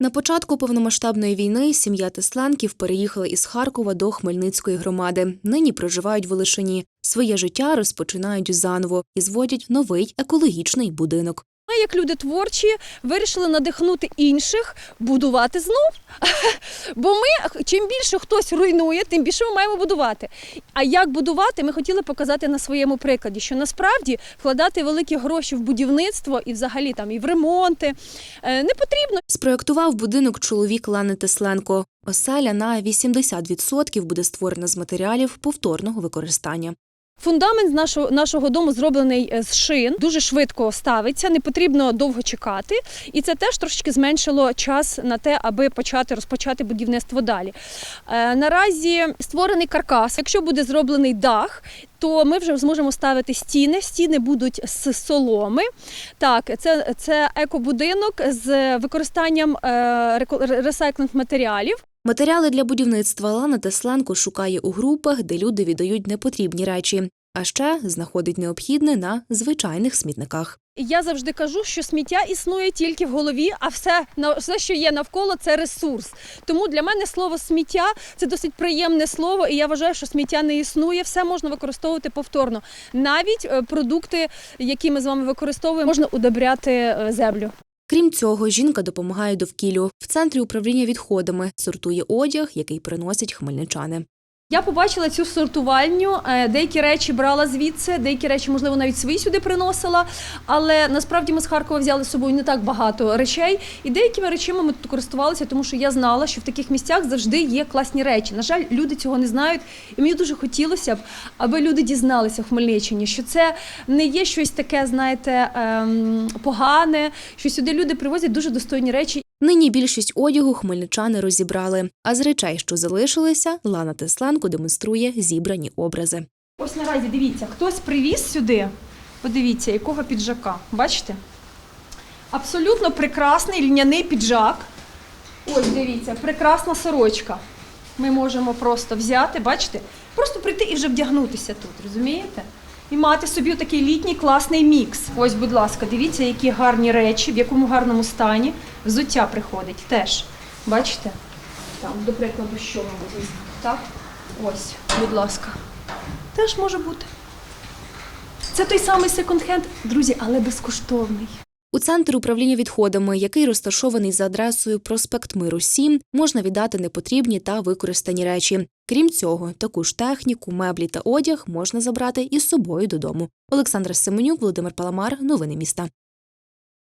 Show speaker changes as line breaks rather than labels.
На початку повномасштабної війни сім'я Тесленків переїхала із Харкова до Хмельницької громади. Нині проживають в Олишині. Своє життя розпочинають заново і зводять новий екологічний будинок.
Ми, як люди творчі, вирішили надихнути інших будувати знов. Бо ми, чим більше хтось руйнує, тим більше ми маємо будувати. А як будувати, ми хотіли показати на своєму прикладі, що насправді вкладати великі гроші в будівництво і взагалі там і в ремонти е, не потрібно.
Спроектував будинок чоловік Лани Тесленко. Оселя на 80% буде створена з матеріалів повторного використання.
Фундамент нашого, нашого дому зроблений е, з шин, дуже швидко ставиться, не потрібно довго чекати. І це теж трошечки зменшило час на те, аби почати розпочати будівництво далі. Е, наразі створений каркас. Якщо буде зроблений дах, то ми вже зможемо ставити стіни. Стіни будуть з соломи. Так, це, це екобудинок з використанням е, ресайклинг матеріалів.
Матеріали для будівництва Лана Тесленко шукає у групах, де люди віддають непотрібні речі, а ще знаходить необхідне на звичайних смітниках.
Я завжди кажу, що сміття існує тільки в голові, а все, все, що є навколо, це ресурс. Тому для мене слово сміття це досить приємне слово, і я вважаю, що сміття не існує. Все можна використовувати повторно. Навіть е, продукти, які ми з вами використовуємо, можна удобряти е, землю.
Крім цього, жінка допомагає довкіллю. В центрі управління відходами сортує одяг, який приносять хмельничани.
Я побачила цю сортувальню. е, Деякі речі брала звідси, деякі речі, можливо, навіть свої сюди приносила. Але насправді ми з Харкова взяли з собою не так багато речей. І деякими речами ми тут користувалися, тому що я знала, що в таких місцях завжди є класні речі. На жаль, люди цього не знають. І мені дуже хотілося б, аби люди дізналися в Хмельниччині, що це не є щось таке, знаєте, ем, погане, що сюди люди привозять дуже достойні речі.
Нині більшість одягу хмельничани розібрали. А з речей, що залишилися, Лана Тесленко демонструє зібрані образи.
Ось наразі дивіться, хтось привіз сюди. Подивіться, якого піджака. Бачите? Абсолютно прекрасний льняний піджак. Ось дивіться, прекрасна сорочка. Ми можемо просто взяти, бачите, просто прийти і вже вдягнутися тут, розумієте? І мати собі такий літній класний мікс. Ось, будь ласка, дивіться, які гарні речі, в якому гарному стані. Взуття приходить теж. Бачите? Там, до прикладу, що ми. Так? Ось, будь ласка теж може бути. Це той самий секонд-хенд, друзі, але безкоштовний.
У центр управління відходами, який розташований за адресою Проспект Миру 7, можна віддати непотрібні та використані речі. Крім цього, таку ж техніку, меблі та одяг можна забрати із собою додому. Олександра Семенюк, Володимир Паламар. Новини міста.